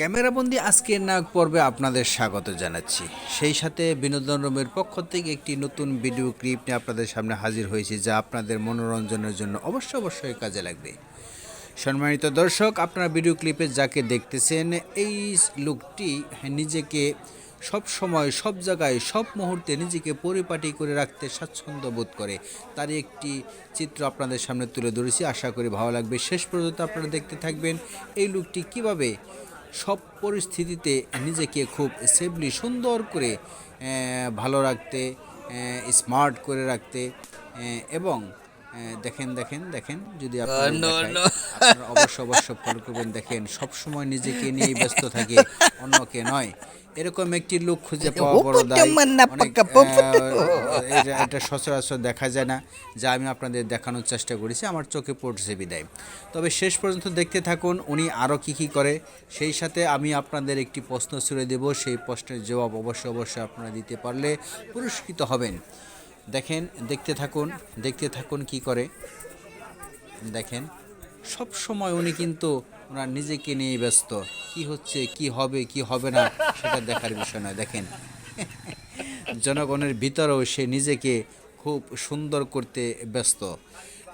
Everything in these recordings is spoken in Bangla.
ক্যামেরাবন্দি আজকের নায়ক পর্বে আপনাদের স্বাগত জানাচ্ছি। সেই সাথে বিনোদন রুমের পক্ষ থেকে একটি নতুন ভিডিও ক্লিপ নিয়ে আপনাদের সামনে হাজির হয়েছি, যা আপনাদের মনোরঞ্জনের জন্য অবশ্যই অবশ্যই কাজে লাগবে। সম্মানিত দর্শক, আপনারা ভিডিও ক্লিপে যাকে দেখতেছেন, এই লোকটি নিজেকে সব সময়, সব জায়গায়, সব মুহূর্তে নিজেকে পরিপাটি করে রাখতে স্বাচ্ছন্দ্য বোধ করে। তারই একটি চিত্র আপনাদের সামনে তুলে ধরেছি। আশা করি ভালো লাগবে। শেষ পর্যন্ত আপনারা দেখতে থাকবেন এই লোকটি কীভাবে সব পরিস্থিতিতে নিজেকে খুব সেফলি সুন্দর করে ভালো রাখতে স্মার্ট করে রাখতে এবং দেখেন দেখেন দেখেন যদি আপনারা অবশ্য অবশ্য ফলো করবেন দেখেন সবসময় নিজেকে নিয়ে ব্যস্ত থাকে অন্যকে নয়। এরকম একটি লোক খুঁজে পাওয়া বড় এটা সচরাচর দেখা যায় না যা আমি আপনাদের দেখানোর চেষ্টা করেছি আমার চোখে পড়ছে বিদায়। তবে শেষ পর্যন্ত দেখতে থাকুন উনি আরও কী কী করে। সেই সাথে আমি আপনাদের একটি প্রশ্ন ছুড়ে দেব সেই প্রশ্নের জবাব অবশ্যই অবশ্যই আপনারা দিতে পারলে পুরস্কৃত হবেন। দেখেন দেখতে থাকুন দেখতে থাকুন কি করে। দেখেন সব সময় উনি কিন্তু ওনার নিজেকে নিয়ে ব্যস্ত। কি হচ্ছে কি হবে কি হবে না সেটা দেখার বিষয় নয় দেখেন। জনগণের ভিতরেও সে নিজেকে খুব সুন্দর করতে ব্যস্ত।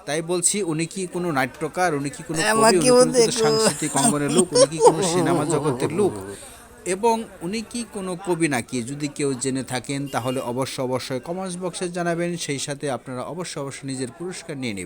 তাই বলছি উনি কি কোনো নাট্যকার উনি কি কোনো। সাংস্কৃতিক অঙ্গনের লোক উনি কি কোনো সিনেমা জগতের লোক? এবং উনি কি কোনো কবি নাকি? যদি কেউ জেনে থাকেন তাহলে অবশ্য অবশ্যই কমেন্টস বক্সে জানাবেন সেই সাথে আপনারা অবশ্য অবশ্যই নিজের পুরস্কার নিয়ে নেবেন।